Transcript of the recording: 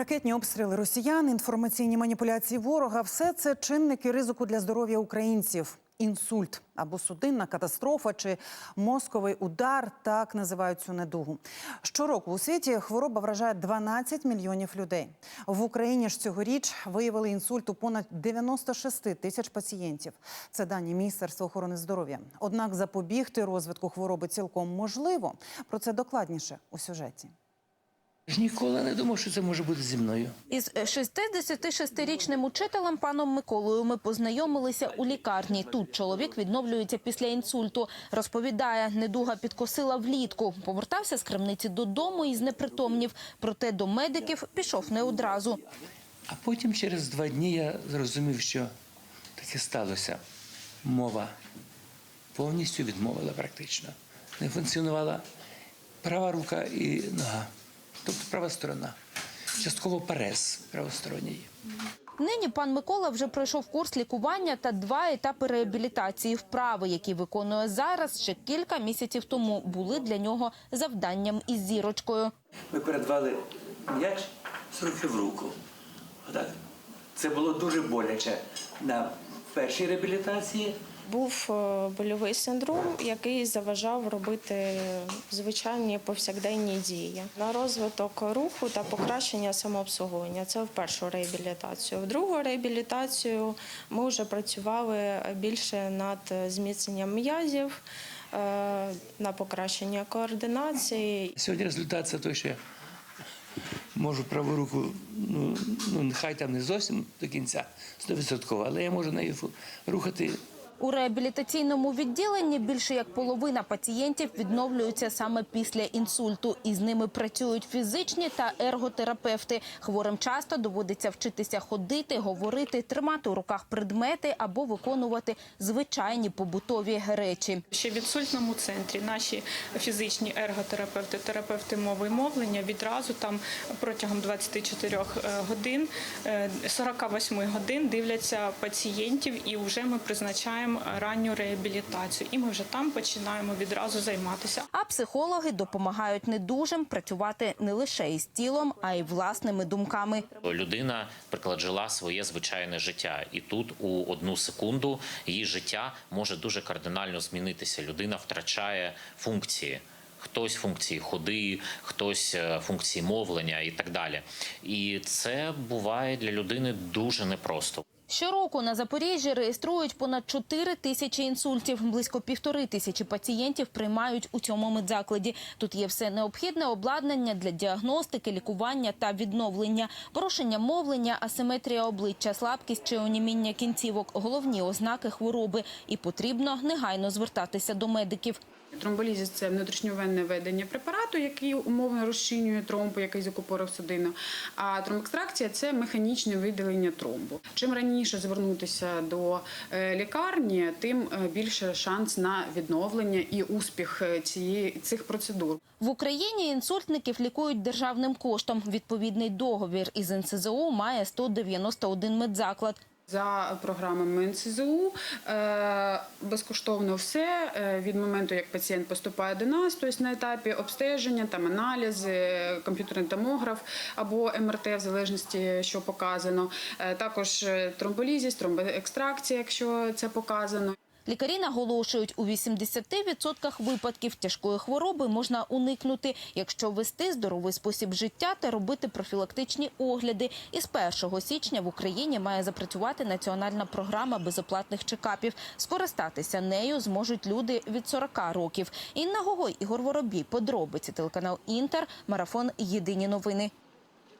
Ракетні обстріли росіян, інформаційні маніпуляції ворога все це чинники ризику для здоров'я українців. Інсульт або судинна катастрофа чи мозковий удар так називають цю недугу. Щороку у світі хвороба вражає 12 мільйонів людей. В Україні ж цьогоріч виявили інсульт у понад 96 тисяч пацієнтів. Це дані Міністерства охорони здоров'я. Однак запобігти розвитку хвороби цілком можливо. Про це докладніше у сюжеті. Ж ніколи не думав, що це може бути зі мною. Із 66-річним учителем паном Миколою ми познайомилися у лікарні. Тут чоловік відновлюється після інсульту. Розповідає, недуга підкосила влітку. Повертався з крамниці додому і знепритомнів. Проте до медиків пішов не одразу. А потім через два дні я зрозумів, що таке сталося. Мова повністю відмовила практично. Не функціонувала права рука і нога, тобто права сторона. Частково перез правосторонній. Нині пан Микола вже пройшов курс лікування та два етапи реабілітації. Вправи, які виконує зараз, ще кілька місяців тому були для нього завданням із зірочкою. Ми передавали м'яч з руки в руку. Отак. Це було дуже боляче на першій реабілітації. Був е, больовий синдром, який заважав робити звичайні повсякденні дії на розвиток руху та покращення самообслуговування. Це в першу реабілітацію. В другу реабілітацію ми вже працювали більше над зміцненням м'язів, е, на покращення координації Сьогодні результат це той, що я можу праву руку, ну, ну нехай там не зовсім до кінця, 100%, але я можу нею рухати У реабілітаційному відділенні більше як половина пацієнтів відновлюються саме після інсульту. Із ними працюють фізичні та ерготерапевти. Хворим часто доводиться вчитися ходити, говорити, тримати у руках предмети або виконувати звичайні побутові речі. Ще в інсультному центрі наші фізичні ерготерапевти, терапевти мови і мовлення відразу там протягом 24 годин, е, 48 годин дивляться пацієнтів і вже ми призначаємо ранню реабілітацію. І ми вже там починаємо відразу займатися. А психологи допомагають недужим працювати не лише із тілом, а й власними думками. Людина, наприклад, жила своє звичайне життя, і тут у одну секунду її життя може дуже кардинально змінитися. Людина втрачає функції. Хтось функції ходи, хтось е, функції мовлення і так далі. І це буває для людини дуже непросто. Щороку на Запоріжжі реєструють понад 4 тисячі інсультів. Близько півтори тисячі пацієнтів приймають у цьому медзакладі. Тут є все необхідне обладнання для діагностики, лікування та відновлення, порушення мовлення, асиметрія обличчя, слабкість чи оніміння кінцівок – головні ознаки хвороби. І потрібно негайно звертатися до медиків. Тромболізис – це внутрішньовенне введення препарату, який умовно розчинює тромбу, який закупорив судину. А тромбекстракція – це механічне видалення тромбу. Чим раніше звернутися до е, лікарні, тим е, більше шанс на відновлення і успіх е, цієї цих процедур. В Україні інсультників лікують державним коштом. Відповідний договір із НСЗУ має 191 медзаклад. За програмами НСЗУ е, безкоштовно все е, від моменту, як пацієнт поступає до нас, тобто на етапі обстеження, там аналізи, комп'ютерний томограф або МРТ, в залежності, що показано. Е, Також тромболізість, тромболізіс, тромбоекстракція, якщо це показано. Лікарі наголошують, у 80% випадків тяжкої хвороби можна уникнути, якщо вести здоровий спосіб життя та робити профілактичні огляди. І з 1 січня в Україні має запрацювати національна програма безоплатних чекапів. Скористатися нею зможуть люди від 40 років. Інна Гогой, Ігор Воробій, подробиці телеканал Інтер, марафон Єдині новини.